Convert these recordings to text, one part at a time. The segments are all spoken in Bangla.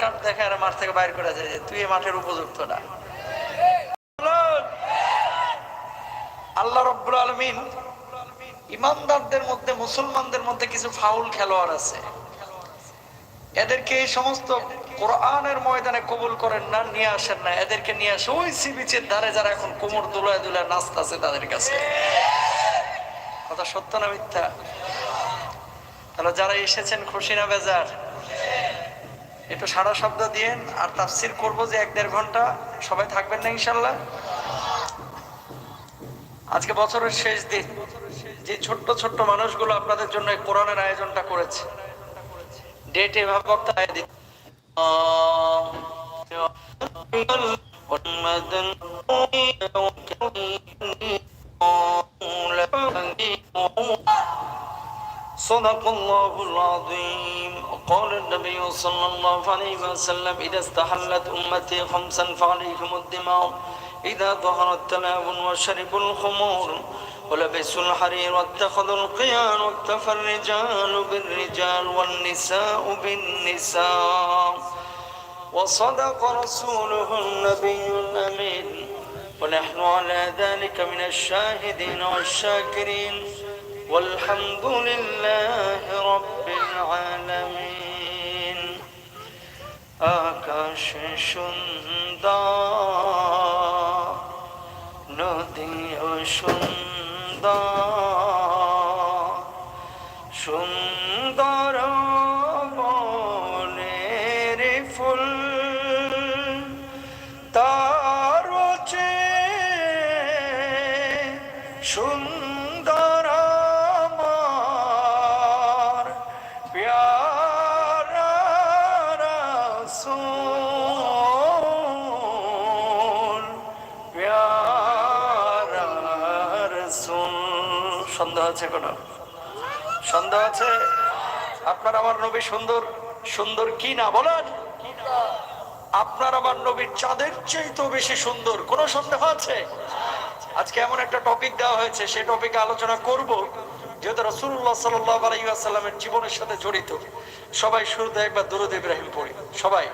কাঠ দেখে আর মাঠ থেকে বাইর করে যায় তুই মাঠের উপযুক্ত না। আল্লাহ রব্বুল আলমিন ইমানদারদের মধ্যে, মুসলমানদের মধ্যে কিছু ফাউল খেলোয়াড় আছে। এদেরকে এই সমস্ত কোরআনের ময়দানে কবুল করেন না, নিয়ে আসেন না। এদেরকে নিয়ে আসে ওই সি বিচের ধারে যারা এখন কোমর দুলায় দুলায় নাচতেছে তাদের কাছে। কথা সত্য না মিথ্যা? তাহলে যারা এসেছেন খুশি না বেজার একটু সারা শব্দ দিয়েন আর তাফসির করব যে এক দেড় ঘণ্টা। সবাই থাকবেন না ইনশাল্লাহ? আজকে বছরের শেষ দিন। যে ছোট্ট ছোট্ট মানুষগুলো আপনাদের জন্য কোরআনের আয়োজনটা করেছে। ডেট এভাবে বক্তা দিন। صدق الله العظيم. وقال النبي صلى الله عليه وسلم إذا استحلت أمتي خمسا فعليهم الدماء. إذا ظهر التلاعب وشربوا الخمور ولبسوا الحرير واتخذوا القيان واكتفى الرجال بالرجال والنساء بالنساء. وصدق رسوله النبي الأمين. ونحن على ذلك من الشاهدين والشاكرين. والحمد لله رب العالمين আকাশ সুন্দর নদীও সুন্দর সন্দেহ আছে কোনো সন্দেহ আছে আপনার আমার নবী সুন্দর সুন্দর কি না বলেন আপনার আমার নবীর চাঁদের চেয়ে বেশি সুন্দর কোনো সন্দেহ আছে আজকে এমন একটা টপিক দেওয়া হয়েছে সেই টপিকে আলোচনা করব যেহেতু রসুল্লাহ সাল্লাহ আলাইসাল্লামের জীবনের সাথে জড়িত সবাই শুরুতে একবার দুরুদ ইব্রাহিম পড়ি সবাই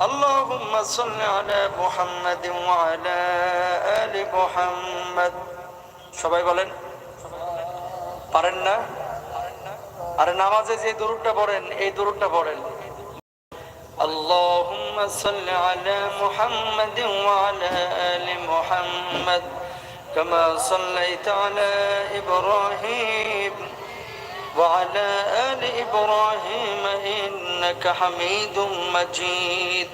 اللهم صل على محمد وعلى آل محمد সবাই বলেন পারেন না আরে নামাজে যে দরুদটা পড়েন এই দরুদটা পড়েন اللهم صل على محمد وعلى آل محمد كما صليت على إبراهيم وعلى آل إبراهيم إنك حميد مجيد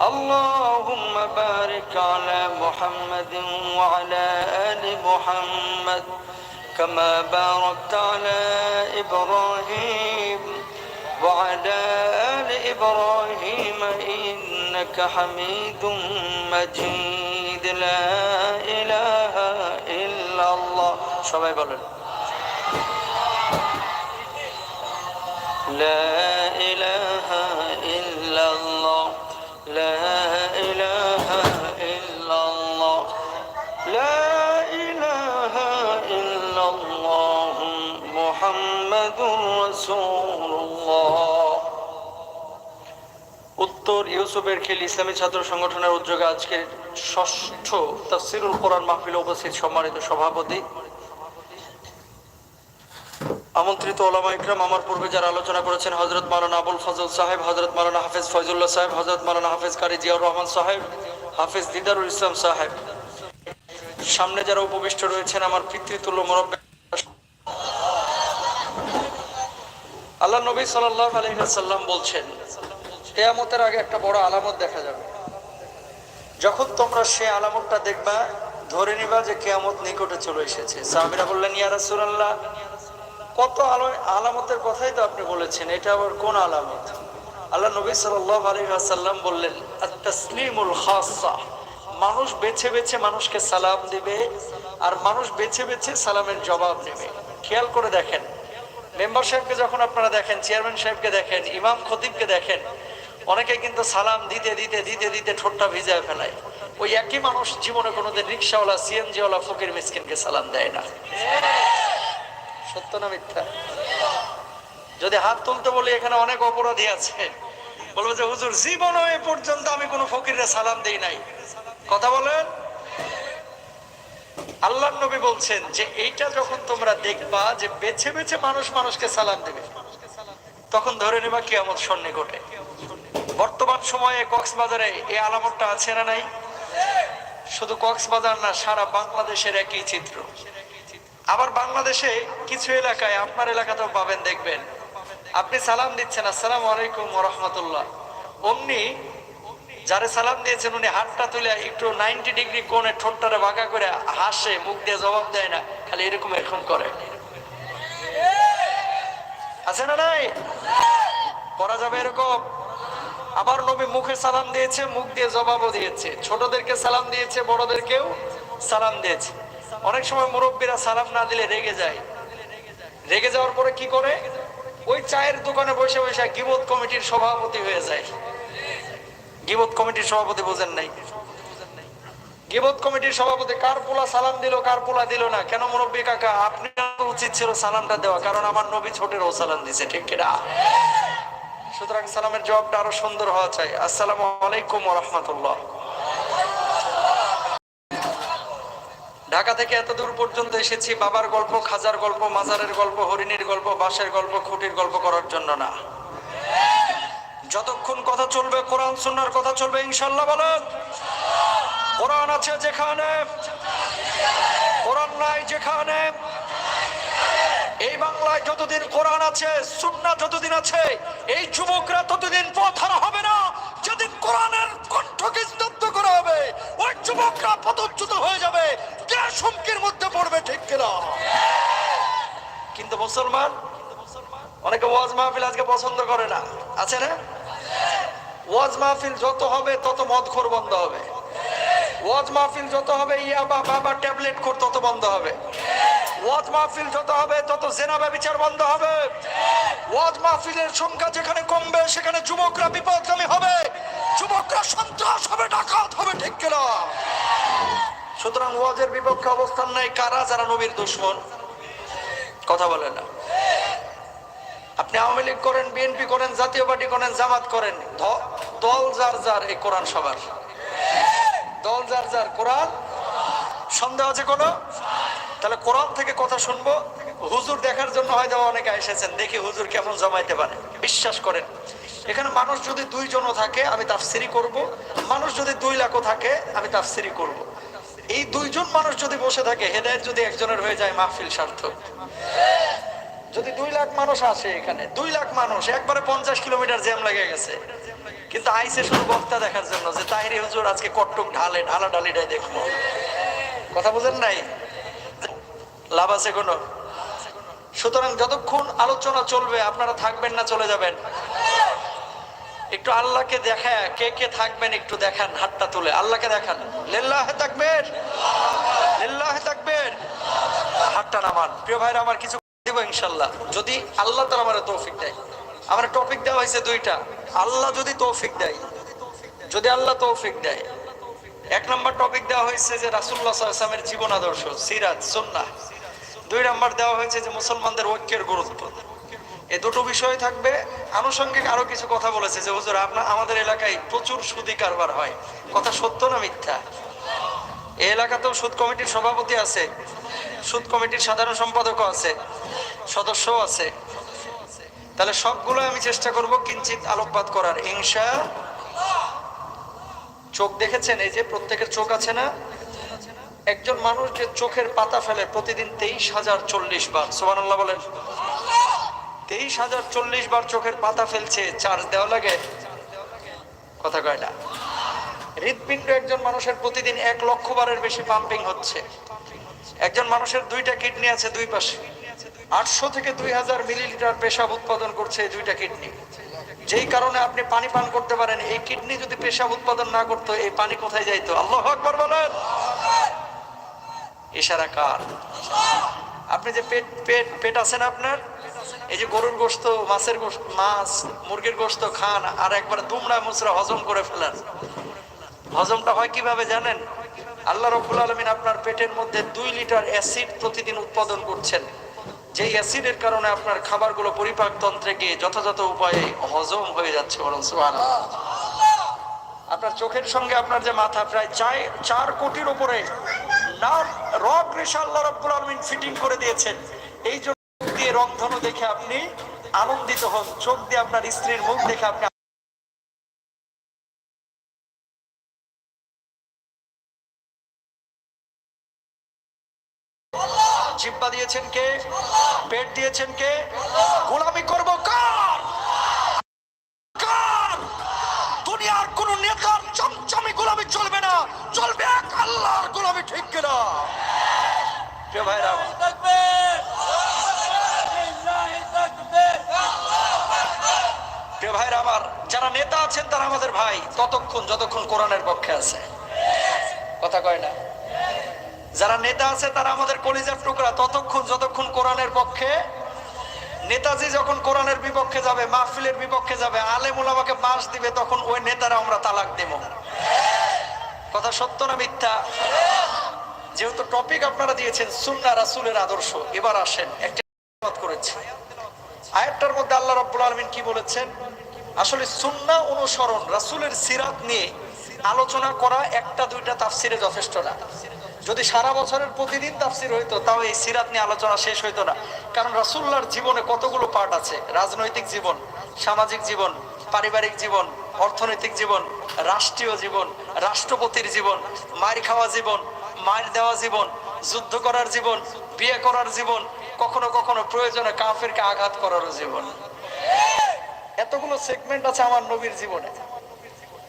اللهم بارك على محمد وعلى آل محمد كما باركت على إبراهيم وعلى آل إبراهيم إنك حميد مجيد لا إله إلا الله সবাই বলেন لا উত্তর ইউসুফের খেল ইসলামী ছাত্র সংগঠনের উদ্যোগে আজকের ষষ্ঠ তাফসিরুল কোরআন মাহফিলে উপস্থিত সম্মানিত সভাপতি। আমন্ত্রিত ওলামা ইকরাম, আমার পূর্বে যারা আলোচনা করেছেন হজরত মালানা আবুল ফজল সাহেব হজরত মালানা হাফেজ ফয়জুল্লাহ সাহেব হজরত মালানা হাফেজ কারি জিয়াউর রহমান সাহেব, হাফেজ দিদারুল ইসলাম সাহেব। সামনে যারা উপবিষ্ট রয়েছেন, আমার পিতৃতুল্য মুরব্বী। আল্লাহ নবী সাল্লাহ আলহিহাল্লাম বলছেন কেয়ামতের আগে একটা বড় আলামত দেখা যাবে। যখন তোমরা সে আলামতটা দেখবা, ধরে নিবা যে কেয়ামত নিকটে চলে এসেছে। সাহাবিরা বললেন, ইয়া রাসূলুল্লাহ, কত আলো, আলামতের কথাই তো আপনি বলেছেন, এটা আবার কোন আলামত? আল্লাহ নবী সাল্লাল্লাহু আলাইহি ওয়াসাল্লাম বললেন, আত-তাসলিমুল খাসসা, মানুষ বেছে বেছে মানুষকে সালাম দিবে আর মানুষ বেছে বেছে সালামের জবাব নেবে। খেয়াল করে দেখেন। মেম্বার সাহেবকে যখন আপনারা দেখেন, চেয়ারম্যান সাহেবকে দেখেন, ইমাম খতিবকে দেখেন অনেকে কিন্তু সালাম দিতে দিতে দিতে দিতে ঠোঁটটা ভিজায় ফেলায়। ওই একই মানুষ জীবনে কোনোদিন রিক্সাওয়ালা, সিএনজিওয়ালা, ফকির মিসকিনকে সালাম দেয় না। সত্য না মিথ্যা? যদি হাত তুলতে বলি, এখানে অনেক অপরাধী আছে। বলব যে, হুজুর জীবনও এ পর্যন্ত আমি কোনো ফকিরে সালাম দেই নাই। কথা বলেন? আল্লাহ নবী বলছেন যে, এইটা যখন তোমরা দেখবা যে, বেছে বেছে মানুষ মানুষকে সালাম দেবে, তখন ধরে নেবা কেমন সন্নি সন্নিকটে বর্তমান সময়ে কক্সবাজারে এই আলামতটা আছে না নাই? শুধু কক্সবাজার না, সারা বাংলাদেশের একই চিত্র। আবার বাংলাদেশে কিছু এলাকায় আপনার এলাকাতেও পাবেন, দেখবেন। আপনি সালাম দিচ্ছেন, আসসালামু আলাইকুম রহমতুল্লাহ। অমনি যারে সালাম দিয়েছেন, উনি হাতটা তুলে একটু নাইনটি ডিগ্রি কোণে ঠোঁটটারে বাঁকা করে হাসে, মুখ দিয়ে জবাব দেয় না, খালি এরকম এরকম করে। আছে না নাই? করা যাবে এরকম? আবার নবী মুখে সালাম দিয়েছে, মুখ দিয়ে জবাবও দিয়েছে। ছোটদেরকে সালাম দিয়েছে, বড়দেরকেও সালাম দিয়েছে। অনেক সময় মুরব্বীরা সালাম না দিলে রেগে যায়। রেগে যাওয়ার পরে কি করে? ওই চায়ের দোকানে বসে বসে গিবত কমিটির সভাপতি হয়ে যায়। গিবত কমিটির সভাপতি বোঝেন নাই। গিবত কমিটির সভাপতি, কার পোলা সালাম দিল, কার পোলা দিল না? কেন মুরব্বী কাকা আপনি উচিত ছিল সালামটা দেওয়া, কারণ আমার নবী ছোটেরও সালাম দিছে ঠিক কিনা? সুতরাং সালামের জবাবটা আরও সুন্দর হওয়া চাই। আসসালামু আলাইকুম রহমতুল্লাহ। ঢাকা থেকে এত দূর পর্যন্ত এসেছি, বাবার গল্প, খাজার গল্প, মাজারের গল্প, হরিণীর গল্প, বাঁশের গল্প, খুঁটির গল্প করার জন্য না। যতক্ষণ কথা চলবে, কোরআন সুন্নার কথা চলবে ইনশাল্লাহ বলেন। কোরআন আছে যেখানে, কোরআন নাই যেখানে। এই বাংলায় যতদিন কোরআন আছে সুন্না যতদিন আছে, এই যুবকরা ততদিন পথ হারা হবে না। যেদিন কোরআনের কণ্ঠকে স্তব্ধ করা হবে, ওই যুবকরা পদচ্যুত হয়ে যাবে দেশ হুমকির মধ্যে পড়বে ঠিক কিনা? কিন্তু মুসলমান, অনেকে ওয়াজ মাহফিল আজকে পছন্দ করে না। আছে না? ওয়াজ মাহফিল যত হবে, তত মদখোর বন্ধ হবে। ওয়াজ মাহফিল যত হবে, ইয়াবা বাবা ট্যাবলেট খোর তত বন্ধ হবে। ওয়াজ মাহফিল যত হবে, তত জেনা ব্যবচার বন্ধ হবে। ওয়াজ মাহফিলের সংখ্যা যেখানে কমবে, সেখানে যুবকরা বিপদগামী হবে। যুবকরা সন্ত্রাস হবে, ডাকাত হবে, ঠিক কিনা? সুতরাং ওয়াজের বিপক্ষে অবস্থান নাই। কারা? যারা নবীর দুশ্মন। কথা বলে না। আপনি আওয়ামী লীগ করেন, বিএনপি করেন, জাতীয় পার্টি করেন, জামাত করেন দল যার যার, এই কোরআন সবার। দল যার যার, কোরআন? সন্দেহ আছে কোনো? তাহলে কোরআন থেকে কথা শুনব। হুজুর দেখার জন্য হয়তো অনেকে এসেছেন, দেখি হুজুর কেমন জমাইতে পারে। বিশ্বাস করেন, এখানে মানুষ যদি দুইজনও থাকে, আমি তাফসিরি করব। মানুষ যদি দুই লাখও থাকে, আমি তাফসিরি করব। এই দুইজন মানুষ যদি বসে থাকে, হেদায়ত যদি একজনের হয়ে যায়, মাহফিল সার্থক। যদি দুই লাখ মানুষ আসে এখানে, দুই লাখ মানুষ, একবারে পঞ্চাশ কিলোমিটার জ্যাম লেগে গেছে। কিন্তু আইসে শুধু বক্তা দেখার জন্য যে, তাহিরি হুজুর আজকে কট্টুক ঢালে ঢালা ঢালিটাই দেখব। কথা বুঝেন নাই? লাভ আছে কোনো? সুতরাং যতক্ষণ আলোচনা চলবে, আপনারা থাকবেন না, চলে যাবেন। একটু আল্লাহকে দেখা কে কে থাকবেন একটু দেখান, হাতটা তুলে। আল্লাহকে দেখান। লিল্লাহে থাকবেন লিল্লাহে থাকবেন হাতটা নামান। প্রিয় ভাইরা, আমার কিছু দেবো ইনশাল্লাহ। যদি আল্লাহ তালা আমার তৌফিক দেয়। আমার টপিক দেওয়া হয়েছে দুইটা। আল্লাহ যদি তৌফিক দেয়। যদি আল্লাহ তৌফিক দেয়। এক নম্বর টপিক দেওয়া হয়েছে যে রাসুল্লাহ সাল্লামের জীবন আদর্শ সিরাজ সুন্না দুই নম্বর দেওয়া হয়েছে যে মুসলমানদের ঐক্যের গুরুত্ব। এই দুটো বিষয় থাকবে। আনুষঙ্গিক আরও কিছু কথা বলেছে যে, হুজুর আপনার আমাদের এলাকায় প্রচুর সুদি কারবার হয়। কথা সত্য না মিথ্যা? এই এলাকাতেও সুদ কমিটির সভাপতি আছে। সুদ কমিটির সাধারণ সম্পাদকও আছে। সদস্যও আছে। তাহলে সবগুলো আমি চেষ্টা করব কিঞ্চিত আলোকপাত করার। হিংসা চোখ দেখেছেন? এই যে প্রত্যেকের চোখ আছে না? একজন মানুষ যে চোখের পাতা ফেলে প্রতিদিন তেইশ হাজার চল্লিশ বার সোমান আল্লাহ বলেন। তেইশ হাজার চল্লিশ বার চোখের পাতা ফেলছে, চার্জ দেওয়া লাগে। কথা কয় না। হৃদপিণ্ড একজন মানুষের প্রতিদিন এক লক্ষ বারের বেশি পাম্পিং হচ্ছে। একজন মানুষের দুইটা কিডনি আছে দুই পাশে। আটশো থেকে দুই হাজার মিলিলিটার পেশাব উৎপাদন করছে এই দুইটা কিডনি। যেই কারণে আপনি পানি পান করতে পারেন, এই কিডনি যদি পেশাব উৎপাদন না করতো, এই পানি কোথায় যাইতো? আল্লাহ আকবর বলেন। ইশারা কার? আপনি যে পেট পেট পেট আছেন আপনার? এই যে গরুর গোস্ত মাছের গোস্ত মাছ, মুরগির গোস্ত খান আর একবার দুমড়া মুচড়া হজম করে ফেলান। হজমটা হয় কীভাবে জানেন? আল্লাহ রব্বুল আলমিন আপনার পেটের মধ্যে দুই লিটার অ্যাসিড প্রতিদিন উৎপাদন করছেন। যে অ্যাসিডের কারণে আপনার খাবারগুলো পরিপাক তন্ত্রে গিয়ে যথাযথ উপায়ে হজম হয়ে যাচ্ছে বরং। আপনার চোখের সঙ্গে আপনার যে মাথা, প্রায় চার চার কোটির উপরে নাম রব রেশা আল্লাহ রব্বুল আলমিন ফিটিং করে দিয়েছেন। এই দিয়ে রংধনু দেখে আপনি আনন্দিত হন। চোখ দিয়ে আপনার স্ত্রীর মুখ দেখে আপনি জিব্বা দিয়েছেন কে? পেট দিয়েছেন কে? গোলামি করব কার? কার? দুনিয়ার কোন নেতার চমচমি গোলামি চলবে না। চলবে আল্লাহর গোলামি ঠিক কিনা? আমার, যারা নেতা আছেন তারা আমাদের ভাই, ততক্ষণ, যতক্ষণ কোরআনের পক্ষে আছে। কথা কয় না? যারা নেতা আছে তারা আমাদের কলিজার টুকরা, ততক্ষণ, যতক্ষণ কোরআনের পক্ষে, নেতাজি যখন কোরআনের বিপক্ষে যাবে, মাহফিলের বিপক্ষে যাবে, আলেমুল আমাকে বাস দিবে, তখন ওই নেতারা আমরা তালাক দেব। কথা সত্য না মিথ্যা? যেহেতু টপিক আপনারা দিয়েছেন সুন্না রাসুলের আদর্শ, এবার আসেন, একটা করেছে। আয়াতটার মধ্যে আল্লাহ রাব্বুল আলামিন কি বলেছেন? আসলে সুন্না অনুসরণ, রাসূলের সিরাত নিয়ে আলোচনা করা একটা, দুইটা তাফসিরে যথেষ্ট না। যদি সারা বছরের প্রতিদিন তাফসির হইতো, তাও এই সিরাত নিয়ে আলোচনা শেষ হইতো না। কারণ রাসুল্লার জীবনে কতগুলো পার্ট আছে? রাজনৈতিক জীবন, সামাজিক জীবন, পারিবারিক জীবন, অর্থনৈতিক জীবন রাষ্ট্রীয় জীবন, রাষ্ট্রপতির জীবন, মার খাওয়া জীবন, মার দেওয়া জীবন, যুদ্ধ করার জীবন, বিয়ে করার জীবন, কখনো কখনো প্রয়োজনে কাফেরকে আঘাত করারও জীবন। এতগুলো সেগমেন্ট আছে আমার নবীর জীবনে।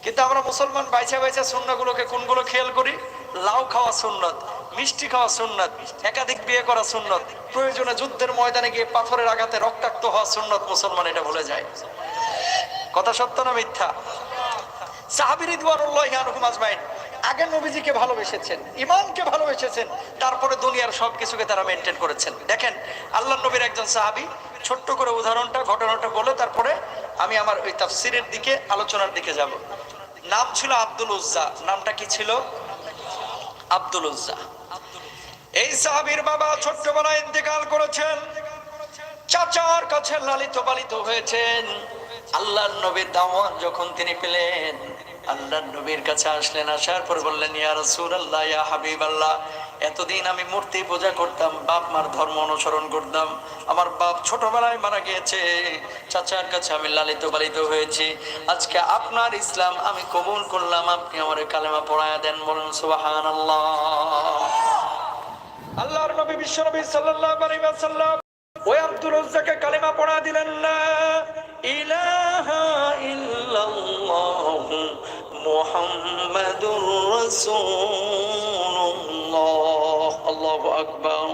কিন্তু আমরা মুসলমান বাইচা বাইচা সুন্নাগুলোকে কোনগুলো খেয়াল করি? লাউ খাওয়া সুন্নত, মিষ্টি খাওয়া সুন্নত, একাধিক বিয়ে করা সুন্নত, প্রয়োজনে যুদ্ধের ময়দানে গিয়ে পাথরের আঘাতে রক্তাক্ত হওয়া সুন্নত মুসলমান এটা ভুলে যায়। কথা সত্য না মিথ্যা? সাহাবির আজমাইন। আগে নবীজিকে ভালোবেসেছেন ইমানকে ভালোবেসেছেন, তারপরে দুনিয়ার সব কিছুকে তারা মেনটেন করেছেন। দেখেন আল্লাহ নবীর একজন সাহাবি, ছোট্ট করে উদাহরণটা, ঘটনাটা বলে, তারপরে আমি আমার ওই তাফসিরের দিকে, আলোচনার দিকে যাব। নাম ছিল আব্দুল উজ্জা। নামটা কি ছিল? আব্দুল উজ্জা। এই সাহাবীর বাবা ছোট্টবেলায় ইন্তেকাল করেছেন। চাচার কাছে লালিত পালিত হয়েছেন। আল্লাহর নবীর দাওয়াত যখন তিনি পেলেন, আল্লাহর নবীর কাছে আসলেন, আসার পর বললেন, ইয়া রাসূলুল্লাহ, ইয়া হাবিবাল্লাহ, এতদিন আমি মূর্তি পূজা করতাম, বাপ মার ধর্ম অনুসরণ করতাম, আমার বাপ ছোটবেলায় মারা গিয়েছে, চাচার কাছে আমি লালিত পালিত হয়েছি, আজকে আপনার ইসলাম আমি কবুল করলাম, আপনি আমার কালেমা পড়ায়া দেন, বলুন, সুবহানাল্লাহ। আল্লাহর নবী বিশ্ব নবী সাল্লাল্লাহু আলাইহি ওয়াসাল্লাম ওই আব্দুল উজ্জাকে কালেমা পড়া দিলেন না। ইলাহা ইল্লাল্লাহ, মুহাম্মাদুর রাসূলুল্লাহ। আল্লাহু আকবার।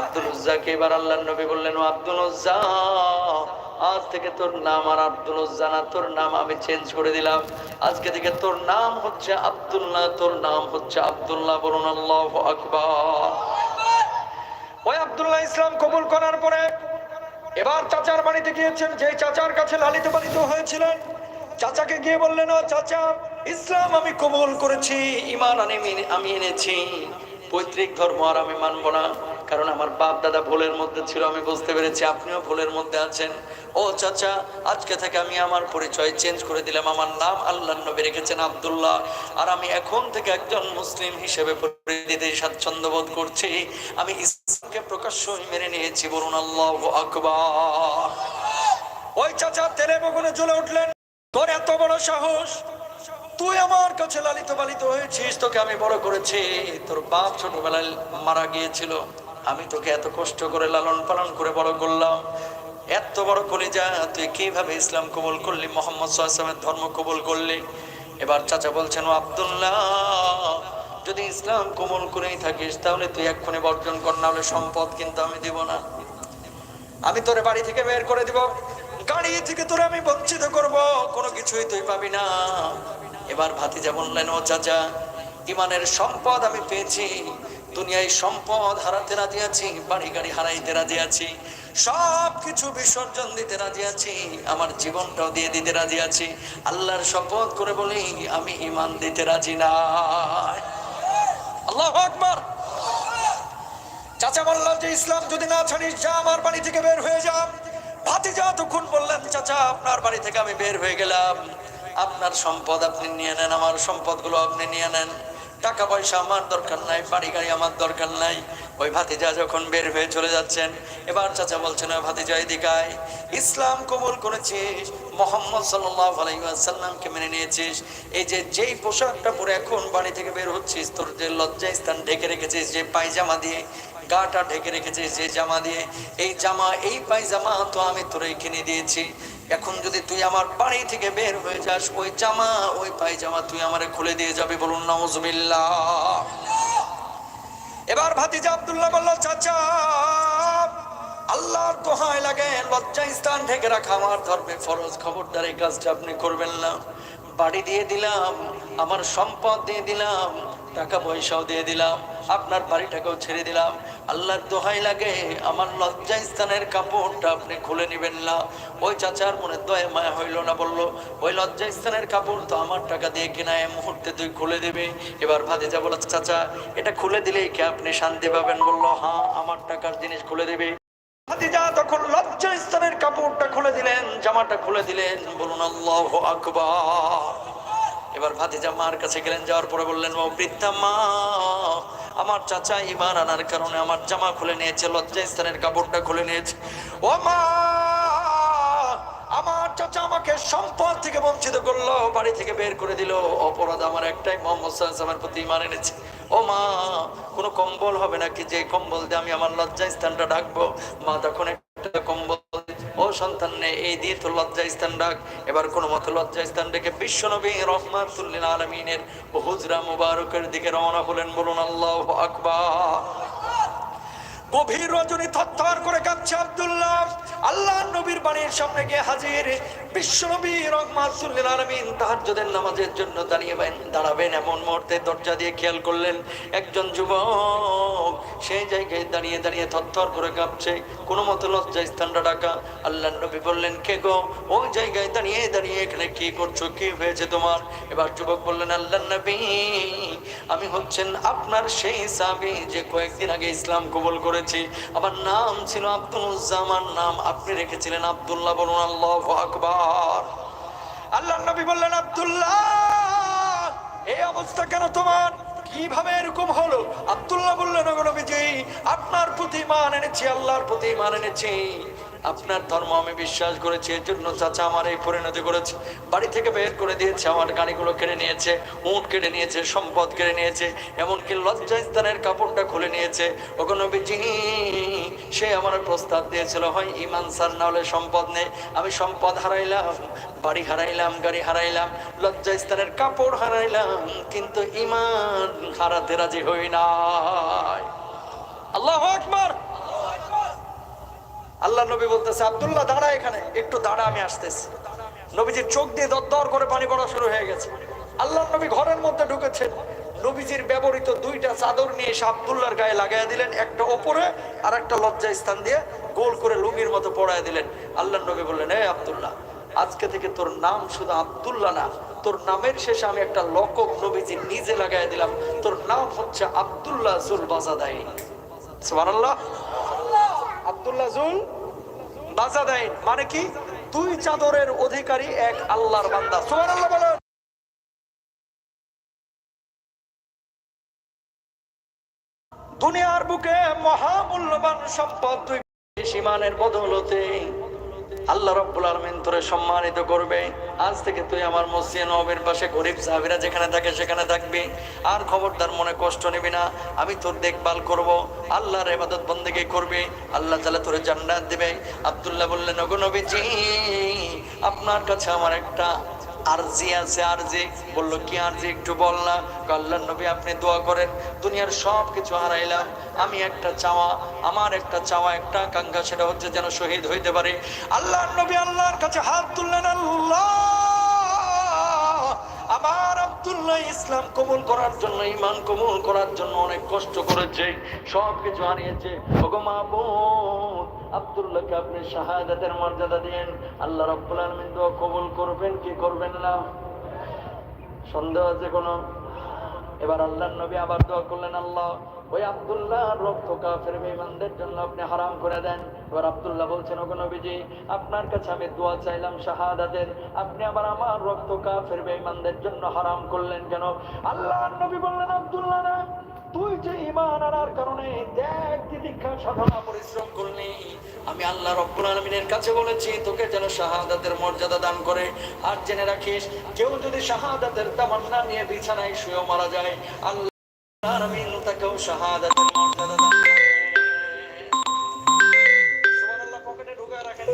আব্দুল এবার আল্লাহর নবী বললেন আব্দুল আজ থেকে তোর নাম আর আব্দুল উজ্জা না, তোর নাম আমি চেঞ্জ করে দিলাম। আজকে থেকে তোর নাম হচ্ছে আব্দুল্লাহ, তোর নাম হচ্ছে আব্দুল্লাহ বলুন, আল্লাহু আকবার। ওই আব্দুল্লাহ ইসলাম কবুল করার এবার চাচার বাড়িতে গিয়েছেন যে চাচার কাছে লালিত পালিত হয়েছিলেন, চাচাকে গিয়ে বললেন চাচা, ইসলাম আমি কবুল করেছি ইমান আমি এনেছি। পৈতৃক ধর্ম আর আমি মানব না, কারণ আমার বাপ দাদা ভুলের মধ্যে ছিল, আমি বুঝতে পেরেছি আপনিও ভুলের মধ্যে আছেন। ও চাচা, আজকে থেকে আমি আমার পরিচয় চেঞ্জ করে দিলাম। আমার নাম আল্লাহ নবী রেখেছেন আব্দুল্লাহ। আর আমি এখন থেকে একজন মুসলিম হিসেবে দিতে স্বাচ্ছন্দ্য বোধ করছি। আমি ইসলামকে প্রকাশ্যই মেনে নিয়েছি, বলুন আল্লাহ আকবার। ওই চাচা তেলে বগুনে জ্বলে উঠলেন। তোর এত বড় সাহস? তুই আমার কাছে লালিত পালিত হয়েছিস, তোকে আমি বড় করেছি। তোর বাপ ছোটবেলায় মারা গিয়েছিল। আমি তোকে এত কষ্ট করে লালন পালন করে বড় করলাম। এত বড় কলিজা, তুই কীভাবে ইসলাম কবুল করলি? মোহাম্মদ সাল্লামের ধর্ম কবুল করলি? এবার চাচা বলছেন আব্দুল্লাহ, যদি ইসলাম কোমল করেই থাকিস, তাহলে তুই এক্ষুনি বর্জন কর না হলে সম্পদ কিন্তু আমি দিব না। আমি তোরে বাড়ি থেকে বের করে দিব। গাড়ি থেকে তোরে আমি বঞ্চিত করব। কোনো কিছুই তুই পাবি না। এবার ভাতিজা বললেন, ও চাচা, ইমানের সম্পদ আমি পেয়েছি। দুনিয়ায় সম্পদ হারাতে রাজি আছি, বাড়ি গাড়ি হারাইতে রাজি আছি। সব কিছু বিসর্জন দিতে রাজি আছি, আমার জীবনটাও দিয়ে দিতে রাজি আছি। আল্লাহর শপথ করে বলি, আমি ইমান দিতে রাজি না। আল্লাহ আকবার। চাচা বললাম যে, ইসলাম যদি না ছাড়িস, যা আমার বাড়ি থেকে বের হয়ে যা। ভাতিজা তখন বললেন, চাচা, আপনার বাড়ি থেকে আমি বের হয়ে গেলাম। আপনার সম্পদ আপনি নিয়ে নেন, আমার সম্পদগুলো আপনি নিয়ে নেন। টাকা পয়সা আমার দরকার নাই, বাড়ি গাড়ি আমার দরকার নাই। ওই ভাতিজা যখন বের হয়ে চলে যাচ্ছেন, এবার চাচা বলছেন, ওই ভাতিজা এদিকায় ইসলাম কবুল করেছিস, মোহাম্মদ সাল্লাহ আলাইসাল্লামকে মেনে নিয়েছিস। এই যে, যেই পোশাকটা পরে এখন বাড়ি থেকে বের হচ্ছিস, তোর যে লজ্জা স্থান ঢেকে রেখেছিস, যে পায়জামা দিয়ে, গাটা ঢেকে রেখেছিস, যে জামা দিয়ে, এই জামা, এই পায়জামা তো আমি তোরে কিনে দিয়েছি। এখন যদি তুই আমার বাড়ি থেকে বের হয়ে যাস, ওই জামা, ওই পায়জামা তুই আমারে খুলে দিয়ে যাবি বলুন নজবিল্লা এবার ভাতিজা আবদুল্লাহ বলল, চাচা, আল্লাহর দোহায় লাগে লজ্জা স্থান থেকে রাখা আমার ধর্মে ফরজ। খবরদার এই কাজটা আপনি করবেন না। বাড়ি দিয়ে দিলাম, আমার সম্পদ দিয়ে দিলাম টাকা পয়সাও দিয়ে দিলাম, আপনার বাড়িটাকেও ছেড়ে দিলাম। আল্লাহর দোহাই লাগে, আমার লজ্জা স্থানের কাপড়টা আপনি খুলে নেবেন না। ওই চাচার মনে দয়া, মায়া হইল না, বলল, ওই লজ্জা স্থানের কাপড় তো আমার টাকা দিয়ে কেনা, এই মুহূর্তে তুই খুলে দেবে। এবার ভাতে যা বলো চাচা, এটা খুলে দিলেই কি আপনি শান্তি পাবেন? বলল হ্যাঁ আমার টাকার জিনিস খুলে দেবে। তখন লজ্জা স্থানের কাপড়টা খুলে দিলেন, জামাটা খুলে দিলেন। বলুন, আল্লাহ আকবার। এবার ভাতিজা মার কাছে গেলেন, যাওয়ার পরে বললেন, ও বৃদ্ধা মা, আমার চাচা ইমান আনার কারণে আমার জামা খুলে নিয়েছে লজ্জা স্থানের কাপড়টা খুলে নিয়েছে। ও মা, আমার চাচা আমাকে সম্পদ থেকে বঞ্চিত করল, বাড়ি থেকে বের করে দিল। অপরাধ আমার একটাই, মোহাম্মদ প্রতি ইমান এনেছে। ও মা, কোনো কম্বল হবে নাকি? যে কম্বল দিয়ে আমি আমার লজ্জা স্থানটা ডাকবো মা তখন একটা কম্বল ও সন্তান নে, এই দিয়ে তো লজ্জা ইস্তান ডাক এবার কোনো মতো লজ্জা ইস্তান ডেকে বিশ্ব নবী রহমাতুল্লিন আলমিনের হুজরা মুবারকের দিকে রওনা হলেন, বলুন আল্লাহ আকবার। গভীর রজনী থরথর করে কাঁদছে আব্দুল্লাহ। আল্লাহ নবীর বাড়ির সামনে গিয়ে হাজির। নামাজের জন্য দাঁড়িয়েবেন দাঁড়াবেন। এমন মুহূর্তে দরজা দিয়ে খেয়াল করলেন একজন যুবক। সেই জায়গায় দাঁড়িয়ে দাঁড়িয়ে থরথর করে কাঁপছে। কোনো স্থানটা ডাকা। আল্লাহ নবী বললেন, কে গো? ওই জায়গায় দাঁড়িয়ে দাঁড়িয়ে কি করছ? কি হয়েছে তোমার? এবার যুবক বললেন, আল্লাহ নবী, আমি হচ্ছেন আপনার সেই সাবি যে কয়েকদিন আগে ইসলাম কবুল করেছি আমার নাম ছিল আব্দুল আমার নাম আপনি রেখেছিলেন আবদুল্লাহ বলুন আল্লাহ আকবার। আল্লাহ নবী বললেন, আবদুল্লাহ, এই অবস্থা কেন তোমার? কীভাবে এরকম হলো? আব্দুল্লাহ বললেন, "ওগো আপনার প্রতি মান এনেছি, আল্লাহর প্রতি মান এনেছি। আপনার ধর্ম আমি বিশ্বাস করেছি এর জন্য চাচা আমার এই পরিণতি করেছে। বাড়ি থেকে বের করে দিয়েছে, আমার গাড়িগুলো কেড়ে নিয়েছে, উঁট কেড়ে নিয়েছে, সম্পদ কেড়ে নিয়েছে, এমনকি লজ্জা স্থানের কাপড়টা খুলে নিয়েছে। ওগো নবীজি, সে আমার প্রস্তাব দিয়েছিল, হয় ইমান সার না হলে সম্পদ নেই। আমি সম্পদ হারাইলাম, বাড়ি হারাইলাম, গাড়ি হারাইলাম, লজ্জা স্থানের কাপড় হারাইলাম, কিন্তু ইমান হারাতে রাজি হই নাই। আল্লাহ আকবার! আল্লাহ নবী বলতেছে আবদুল্লাহ দাঁড়া এখানে একটু দাঁড়া আমি আসতেছি। নবীজির চোখ দিয়ে দর করে পানি পড়া শুরু হয়ে গেছে। আল্লাহ নবী ঘরের মধ্যে ঢুকেছেন। নবীজির ব্যবহৃত দুইটা চাদর নিয়ে এসে আবদুল্লাহর গায়ে লাগাই দিলেন একটা ওপরে আর একটা লজ্জা স্থান দিয়ে গোল করে লুঙ্গির মতো পড়ায় দিলেন। আল্লাহ নবী বললেন এই আবদুল্লাহ আজকে থেকে তোর নাম শুধু আবদুল্লাহ না তোর নামের শেষে আমি একটা লকব নবীজি নিজে লাগাই দিলাম। তোর নাম হচ্ছে আবদুল্লাহ জুল বাজাদাই। সুবহানাল্লাহ। আব্দুল্লাহ জুল বাজাদাইন মানে কি? দুই চাদরের অধিকারী এক আল্লাহর বান্দা। বলেন। দুনিয়ার বুকে মহামূল্যবান সম্পদ সীমানের বদলতে আল্লাহ রব্বুল আলমিন তোরে সম্মানিত করবে। আজ থেকে তুই আমার মসজিদ নবের পাশে গরিব সাহাবিরা যেখানে থাকে সেখানে থাকবি। আর খবরদার মনে কষ্ট নিবি না, আমি তোর দেখভাল করব। আল্লাহর এবাদত বন্দেকে করবে। আল্লাহ তালা তোরে জান্নাত দিবে। আবদুল্লাহ বললেন নগনবীজি নবীজি, আপনার কাছে আমার একটা আরজি আছে, আরজি। বলল, কি আরজি? একটু বল না। আল্লাহ নবী আপনি দোয়া করেন। দুনিয়ার সব কিছু হারাইলাম। আমি একটা চাওয়া, আমার একটা চাওয়া, একটা আকাঙ্ক্ষা, সেটা হচ্ছে যেন শহীদ হইতে পারে। আল্লাহ নবী আল্লাহর কাছে হাত তুললেন, আল্লাহ, আমার আব্দুল্লাহ ইসলাম কবুল করার জন্য ইমান কবুল করার জন্য অনেক কষ্ট করেছে সব কিছু হারিয়েছে। ওগো মাহবুব আব্দুল্লাহকে আপনি শাহাদাতের মর্যাদা দিন। আল্লাহ রাব্বুল আলামিন দোয়া কবুল করবেন, কি করবেন না? সন্দেহ আছে কোনো? এবার আল্লাহর নবী আবার দোয়া করলেন, আল্লাহ, ওই আব্দুল্লাহ রক্ত কাফের বেঈমানদের জন্য আপনি হারাম করে দেন। এবার আব্দুল্লাহ বলছেন, ওগো নবীজি, আপনার কাছে আমি দোয়া চাইলাম শাহাদাতের। আপনি আবার আমার রক্ত কাফের বেঈমানদের জন্য হারাম করলেন কেন? আল্লাহ নবী বললেন, আব্দুল্লাহ না তুই যে ইমান আনার কারণে দেখ তিতিক্ষা সাধনা পরিশ্রম করলি আমি আল্লাহ রব্বুল আলমিনের কাছে বলেছি, তোকে যেন শাহাদাতের মর্যাদা দান করে। আর জেনে রাখিস, কেউ যদি শাহাদাতের তামান্না নিয়ে বিছানায় শুয়েও মারা যায়, আল্লাহ আমিন তাকেও শাহাদাতের মর্যাদা দান করে। ঢুকায় রাখেন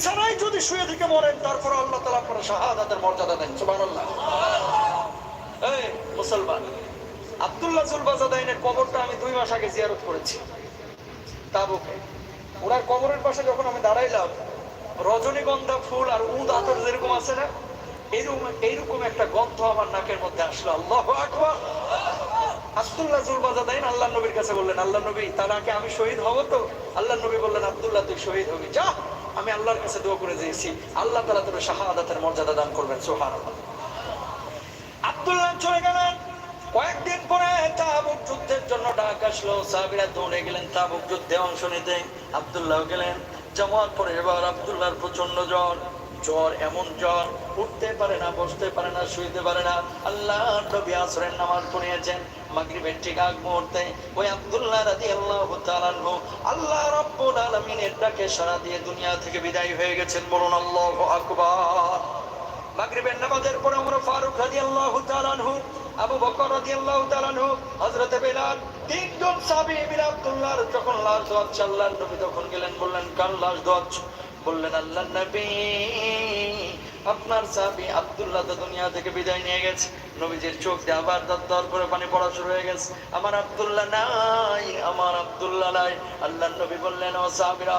বিছানায় যদি শুয়ে থেকে মরেন, তারপর আল্লাহ তালা আপনার শাহাদাতের মর্যাদা দেন, সুবহানাল্লাহ। এই মুসলমান কবরটা আমি দুই মাস আগে জিয়ারত করেছি, তাবুকে। ওনার কবরের পাশে যখন আমি দাঁড়াইলাম, রজনীগন্ধা ফুল আর উদ আতর যেরকম আছে না এইরকম এইরকম একটা গন্ধ আমার নাকের মধ্যে আসলো, আল্লাহ আকবার। আব্দুল্লাহ জুলবাজাদাইন আল্লাহ নবীর কাছে বললেন, আল্লাহ নবী, তার আগে আমি শহীদ হব তো? আল্লাহ নবী বললেন, আব্দুল্লাহ, তুই শহীদ হবি, যা। আমি আল্লাহর কাছে দোয়া করে দিয়েছি, আল্লাহ তালা তোর শাহাদাতের মর্যাদা দান করবেন সোহান আব্দুল্লাহ চলে গেলেন। কয়েকদিন পরে তাবুক যুদ্ধের জন্য ডাক আসলো, সাহাবিরা দৌড়ে গেলেন তাবুক যুদ্ধে অংশ নিতে। আবদুল্লাহ গেলেন। যাওয়ার পরে এবার আবদুল্লাহর প্রচণ্ড জ্বর। জ্বর, এমন জ্বর উঠতে পারে না বসতে পারে না, শুইতে পারে না। আল্লাহ নবী আসরের নামাজ পড়িয়েছেন। মাগরিবের ঠিক আগ মুহূর্তে ওই আব্দুল্লাহ রাদিয়াল্লাহু তাআলা আনহু আল্লাহ রাব্বুল আলামিনের ডাকে সাড়া দিয়ে দুনিয়া থেকে বিদায় হয়ে গেছেন। বলুন, আল্লাহু আকবার। মাগরিবের নামাজের পরে ওমর ফারুক রাদিয়াল্লাহু তাআলা আনহু, আবু বকর রাদিয়াল্লাহু তাআলা আনহু, হযরত বিলাল, তিনজন সাহাবী বিলাল যখন লাশ দোয়াচ্ছে আল্লাহর নবী তখন গেলেন, বললেন, কার লাশ দোয়াচ্ছ বললেন আল্লাহর নবী, আপনার সাহাবী আব্দুল্লাহ তো দুনিয়া থেকে বিদায় নিয়ে গেছে। নবীজির চোখ দিয়ে আবার দর করে পানি পড়া শুরু হয়ে গেছে। আমার আব্দুল্লাহ নাই, আমার আব্দুল্লাহ নাই। আল্লাহর নবী বললেন, ও সাহাবীরা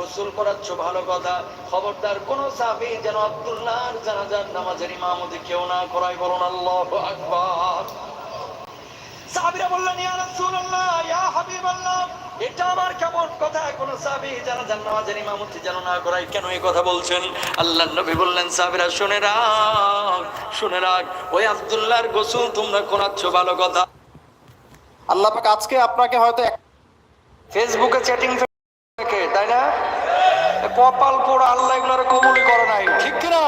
রসুল করাচ্ছ ভালো কথা। খবরদার কোন সাহাবী যেন আব্দুল্লাহর জানাজার নামাজের ইমামতি কেউ না করাই বলুন আল্লাহ আকবার। সাহাবীরা বললেন, ইয়া রাসূলুল্লাহ, ইয়া হাবিবাল্লাহ এটা আমার কেমন কথা? কোন সাহাবী জানাজার নামাজের ইমামতি যেন না করাই কেন এই কথা বলছেন? আল্লাহর নবী বললেন, সাহাবীরা, শুনে রাখ শুনে রাখ। ওই আব্দুল্লাহর গোসল তোমরা করাচ্ছ, ভালো কথা। আল্লাহ পাক আজকে আপনাকে হয়তো ফেসবুকে চ্যাটিং তাই না? কপাল পোড়া, আল্লাহ এগুলোর কবুলই করে নাই, ঠিক কিনা?